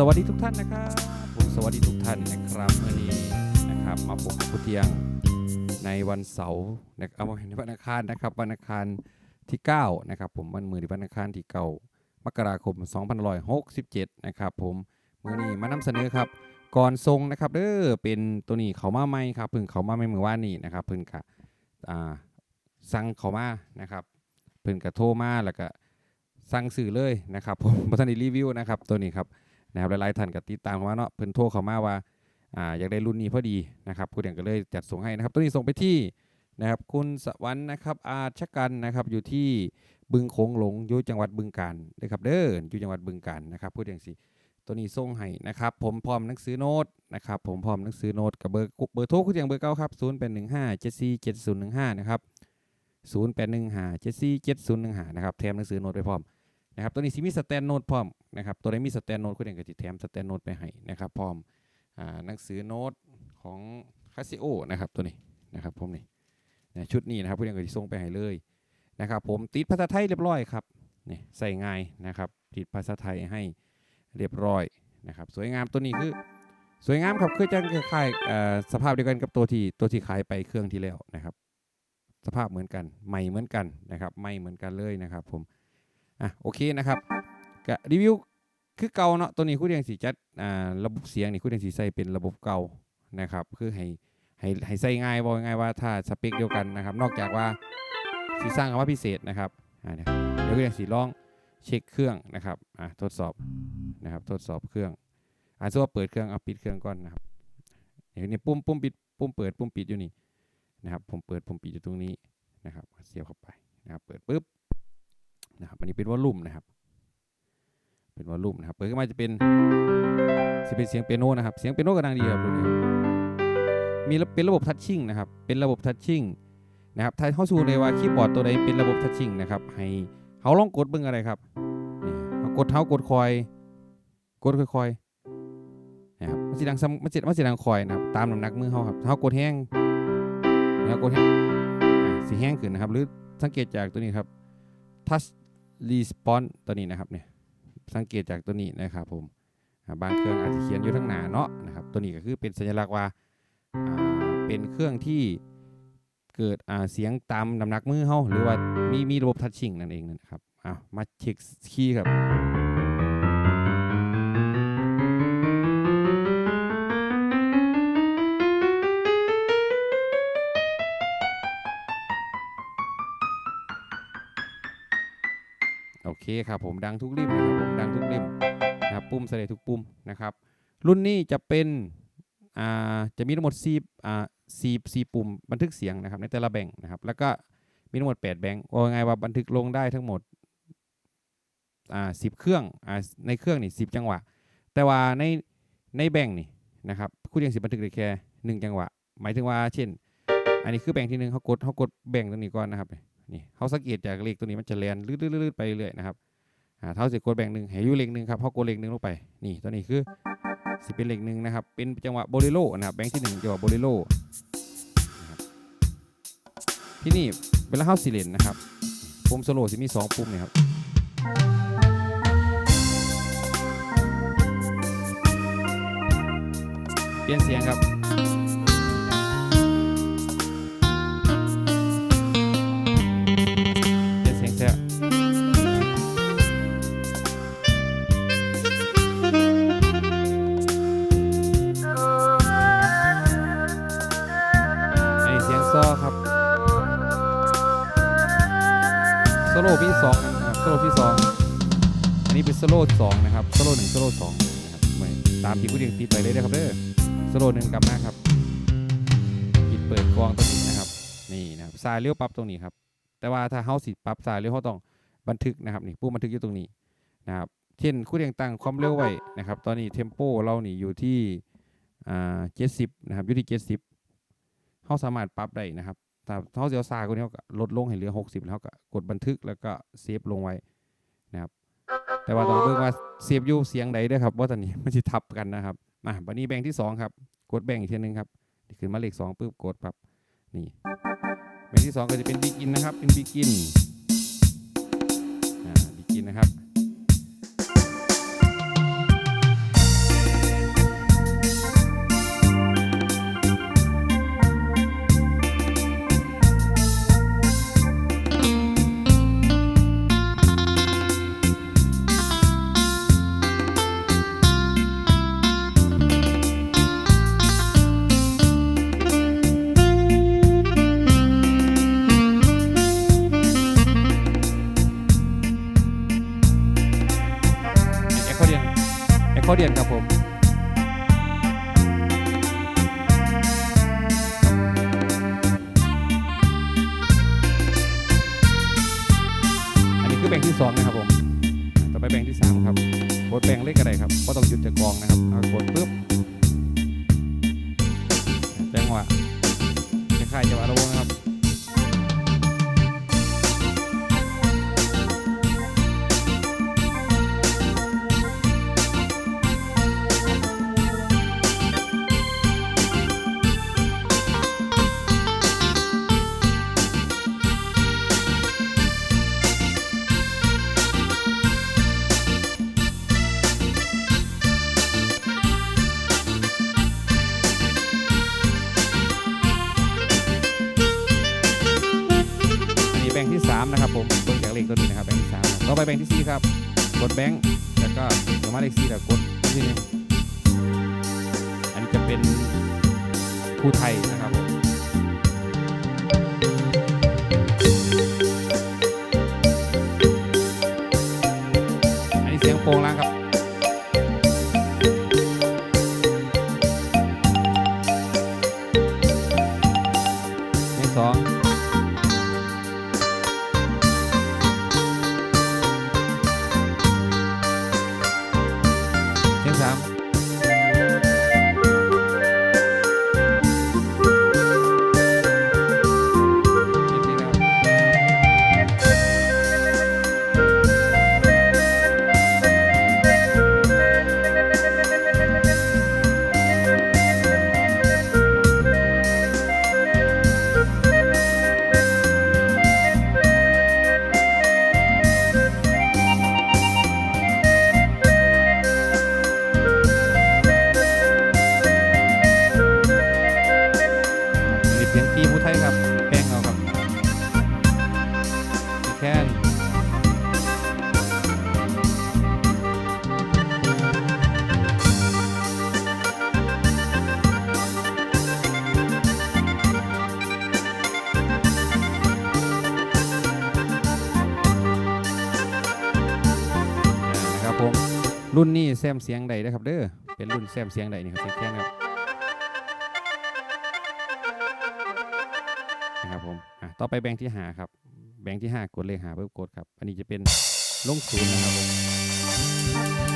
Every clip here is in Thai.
สวัสดีทุกท่านนะครับผมสวัสดีทุกท่านนะครับวันนี้นะครับมาพบกับผู้เที่ยงในวันเสาร์นะครับเอาในวันอังคารนะครับวันอังคารที่9นะครับผมวันมือที่วันอังคารที่9มกราคม2567นะครับผมมื่อนี้มานำเสนอครับก่อนทรงนะครับเด้อเป็นตัวนี้เขามาใหม่ครับเพิ่งเขามาใหม่เมื่อวานนี้นะครับเพิ่งกะอ่าสั่งเขามานะครับเพิ่งกะโทรมาแล้วก็สั่งซื้อเลยนะครับผมบัทันได้รีวิวนะครับตัวนี้ครับ นะครับหลายๆท่านก็ติดตามเข้ามาเนาะเพิ่นโทรเข้ามาว่าอ่าอยากได้รุ่นนี้พอดีนะครับคุณเดียงก็เลยจัดส่งให้นะครับตัวนี้ส่งไปที่นะครับคุณสวรรค์นะครับอาชกันนะครับอยู่ที่บึงโขงหลงอยู่จังหวัดบึงกาฬเลยครับเด้ออยู่จังหวัดบึงกาฬนะครับพูดอย่างสิตัวนี้ส่งให้นะครับผมพร้อมหนังสือโน้ตนะครับผมพร้อมหนังสือโน้ตกับเบอร์เบอร์โทรคุณเดียงเบอร์เก้าครับ0 8 1 5 7 4 7 0 1 5นะครับ0 8 1 5 7 4 7 0 1 5นย์หนึ่งห้านะครับแถมหนังสือโน้ตไปพร้อมนะครับตัวนี้สิมีสแตนโนดพร้อม นะครับตัวนี้มีสแตนโนดคุณเองก็จะแถมสแตนโนดไปให้นะครับพร้อมอ่าหนังสือโน้ตของคาซิโอนะครับตัวนี้นะครับผมนี่นะชุดนี้นะครับคุณเองก็จะส่งไปให้เลยนะครับผมติดภาษาไทยเรียบร้อยครับนี่ใส่ง่ายนะครับติดภาษาไทยให้เรียบร้อยนะครับสวยงามตัวนี้คือสวยงามครับคือจะคล้ายๆเอ่สภาพเดียวกันกับตัวที่ตัวที่ขายไปเครื่องที่แล้วนะครับ สภาพเหมือนกันใหม่เหมือนกันนะครับไม่เหมือนกันเลยนะครับผมอะโอเคนะครับรีวิว คือเก่าเนาะตัวนี้คุณเรียงสีจัดอ่าระบบเสียงนี่คุณเรียงสีใส่เป็นระบบเก่านะครับ คือให้ให้ให้ใส่ง่ายบอกง่ายว่าถ้าสเปคเดียวกันนะครับ นอกจากว่าสีสร้างคำว่าพิเศษนะครับอ่าเดี๋ยวคุณเรียงสีลองเช็คเครื่องนะครับอะทดสอบนะครับทดสอบเครื่องอ่าสมมติว่าเปิดเครื่องเอาปิดเครื่องก่อนนะครับเดี๋ยวนี้ปุ่มปุ่มปิดปุ่มเปิดปุ่มปิดอยู่นี่นะครับ ผมเปิดผมปิดอยู่ตรงนี้นะครับเสียบเข้าไปนะครับ เปิดปุ๊บนะครับอันนี้เป็นวอลลุ่มนะครับ เป็นวอลลุ่มนะครับเปิดขึ้นมาจะเป็นจะเป็นเสียงเปียโนนะครับ เสียงเปียโนก็ดังดีครับตัวนี้มีเป็นระบบทัชชิ่งนะครับ เป็นระบบทัชชิ่งนะครับถ้าเข้าสู่เลยว่าคีย์บอร์ดตัวใดเป็นระบบทัชชิ่งนะครับ ให้เขาลองกดเบิ่งอะไรครับนี่เขากดเท้ากดคอย กดค่อยๆนะครับมันสิดังซ้ำมันสิมันสิดังคอยนะครับ ตามน้ำหนักมือเขาครับเท้ากดแห้งแล้วกดแห้งสีแห้งขึ้นนะครับ หรือสังเกตจากตัวนี้ครับ touch response ตัวนี้นะครับเนี่ย สังเกตจากตัวนี้นะครับผมบางเครื่องอาจจะเขียนอยู่ทั้งหนาเนาะนะครับตัวนี้ก็คือเป็นสัญลักษณ์ว่าเป็นเครื่องที่เกิดเสียงตามน้ำหนักมือเฮาหรือว่ามีมีระบบทัชชิ่งนั่นเองนะครับอะมาเช็คคีย์ครับ โอเคครับผมดังทุกริมนะครับผมดังทุกริมนะครับปุ่มใส่ได้ทุกปุ่มนะครับ รุ่นนี้จะเป็นอ่าจะมีทั้งหมด4อ่า4 4ปุ่มบันทึกเสียงนะครับในแต่ละแบ่งนะครับ แล้วก็มีทั้งหมด 8 แบงค์ว่าไงว่าบันทึกลงได้ทั้งหมดอ่า10เครื่องอ่าในเครื่องนี่10จังหวะ แต่ว่าในในแบ่งนี่นะครับคุณยังสิบันทึกได้แค่1จังหวะ หมายถึงว่าเช่น อันนี้คือแบ่งที่หนึ่งเขากดเขากดแบ่งตรงนี้ก่อนนะครับ นี่เขาสังเกตจากเลขตัวนี้มันจะแลนลืดๆๆไปเรื่อยนะครับอ่าเท่าสิกดแบ่งหนึ่งให้อยู่เลขหนึ่งครับเขากดเลขหนึ่งลงไปนี่ตัวนี้คือสิเป็นเลขหนึ่งนะครับเป็นจังหวะโบเลโรนะครับแบงค์ที่หนึ่งจังหวะโบเลโรนะครับที่นี่เวลาเข้าสิเลนนะครับปุ่มโซโล่สิมีสองปุ่มนี่ยครับเปลี่ยนเสียงครับ โซโล่ที่สองนะครับ โซโล่ที่สองอันนี้เป็นโซโล่สองนะครับ โซโล่หนึ่งโซโล่สองนะครับไม่ตามที่ผู้เรียงติดไปเลยนะครับเด้อ โซโล่หนึ่งกลับมาครับปิดเปิดกองตัวนี้นะครับ นี่นะครับสายเลี้ยวปรับตรงนี้ครับ แต่ว่าถ้าเฮาสิปรับสายเลี้ยวเขาต้องบันทึกนะครับนี่ผู้บันทึกอยู่ตรงนี้นะครับเช่นผู้เรียงตั้งความเร็วไว้นะครับ ตอนนี้เทมโปเรานี่อยู่ที่อ่าเจ็ดสิบนะครับอยู่ที่เจ็ดสิบเขาสามารถปรับได้นะครับ ถ้าเขาเสียวซาคนนี้เขาก็ลดลงให้เหลือ 60 แล้วเขาก็กดบันทึกแล้วก็เซฟลงไว้นะครับ แต่ว่าต้องเบิ่งว่าเซฟอยู่เสียงใดด้วยครับว่าตอนนี้มันจะทับกันนะครับมาบันนี้แบ่งที่2ครับกดแบ่งอีกทีหนึงครับขึ้นมาเลข2ปุ๊บกดปั๊บนี่แบ่งที่ 2 ก็จะเป็นบิกินนะครับเป็นบิกินอ่าบิกินนะครับ คอร์เดียนครับผมอันนี้คือแบ่งที่สองนะครับผม ต่อไปแบ่งที่สามครับกดแบ่งเลขอะไรครับ ก็ต้องหยุดจากกองนะครับกดปุ๊บจังหวะคล้ายๆจังหวะระวง ไปแบงค์ที่4ครับ กดแบงค์แล้วก็สามารถเลข4แล้วกดที่หนึงอันนี้จะเป็นผู้ไทยนะครับผมอันนี้เสียงโปรงล่างครับ ผมรุ่นนี้แซมเสียงใดนะครับเด้อเป็นรุ่นแซมเสียงใดนี่ครับเสียงแค่นครับนะครับผมอะต่อไปแบงค์ที่หาครับ แบงค์ที่ 5 กดเลขหาเพิ่มกดครับ อันนี้จะเป็นลงศูนย์นะครับผม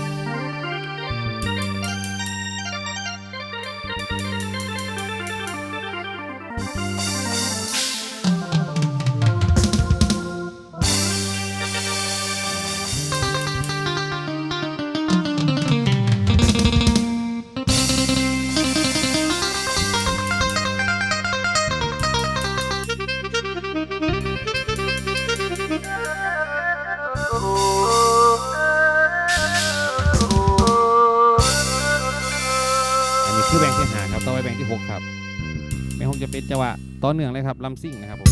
อันนี้คือแบงค์ที่หาครับต่อไปแบงค์ที่6ครับแบงค์หกจะเป็นจังหวะต่อเนื่องเลยครับลำซิ่งนะครับผม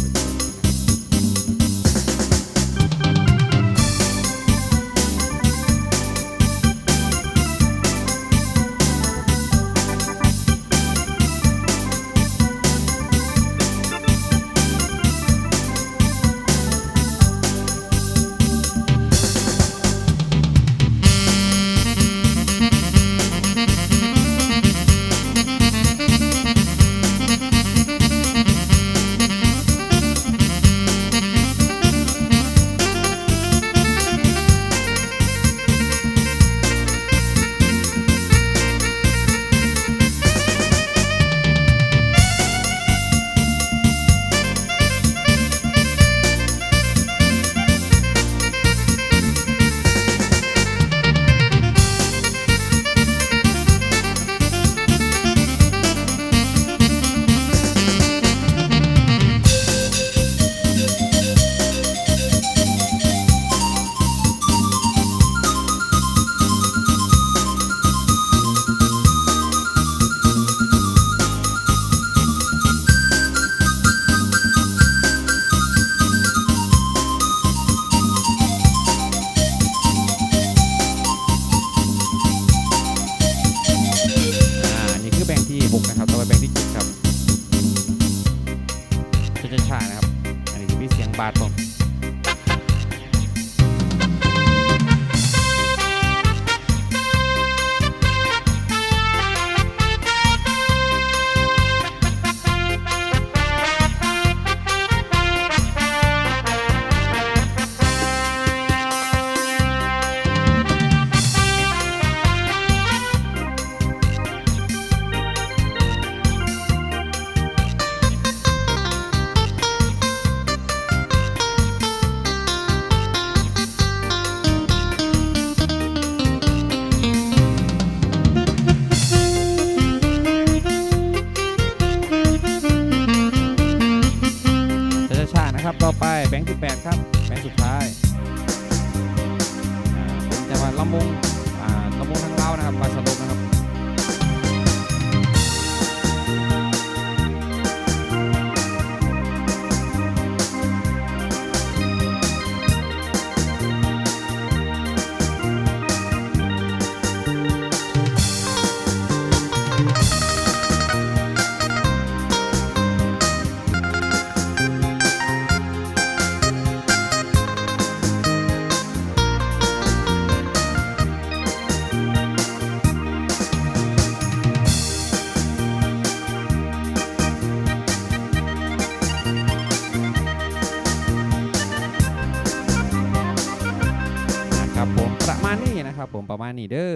ประมาณนี้เด้อ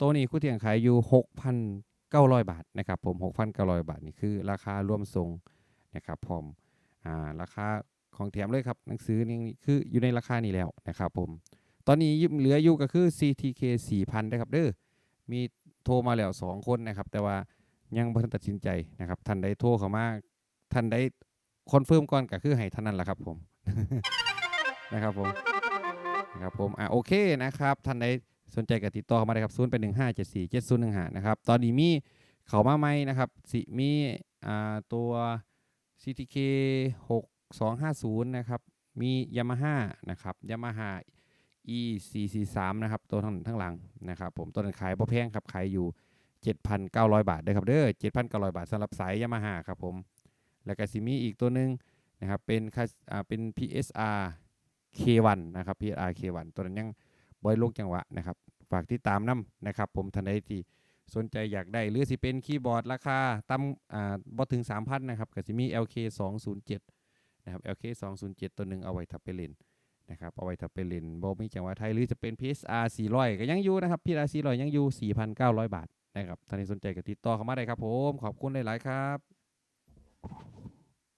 ตัวนี้คู่เทียงขายอยู่ 6,900 บาทนะครับผม 6,900 บาทนี่คือราคารวมส่งนะครับพร้อมอ่าราคาของแถมเลยครับหนังสือนี่คืออยู่ในราคานี้แล้วนะครับผมตอนนี้เหลืออยู่ก็คือ CTK 4,000นะครับเด้อมีโทรมาแล้ว 2 คนนะครับ แต่ว่ายังบ่ทันตัดสินใจนะครับท่านใดโทรเข้ามาท่านใดคอนเฟิร์มก่อนก็คือให้ท่านนั้นแหละครับผมนะครับผมนะครับผมอะโอเคนะครับท่านใด สนใจก็ติดต่อเข้ามาได้ครับ0 8 1 5 7 4 7 0 1 5นะครับ ตอนนี้มีเขามาใหมนะครับสิมีอ่าตัว CTK 6250นะครับ มี Yamaha นะครับ Yamaha e 4 4 3นะครับ ตัวทั้งทั้งหลังนะครับ ผมตัวนั้นขายบ่แพงครับ ขายอยู่ 7,900 บาทเด้อครับเด้อ7,900 บาทสำหรับสาย Yamaha ครับผม แล้วก็สิมีอีกตัวหนึ่งนะครับ เป็นอ่าเป็น PSR K1 นะครับ PSR K1 ตัวนั้นยัง บอยลกจังหวะนะครับ ฝากติดตามน้ำนะครับ ผมทันใดที่สนใจอยากได้ หรือสิเป็นคีย์บอร์ดราคาต่ำอ่าบ่ถึง 3,000นะครับก็สิมี LK 207นะครับ LK 207 ตัวหนึ่งเอาไว้ทับไปเล่นนะครับเอาไว้ทับไปเล่นบ่มีจังหวะไทยหรือจะเป็น PSR 400 ก็ยังอยู่นะครับ PSR 400 ยังอยู่ 4,900 บาทนะครับท่านที่สนใจก็ติดต่อเข้ามาได้ครับผม ขอบคุณหลาย ๆ ครับ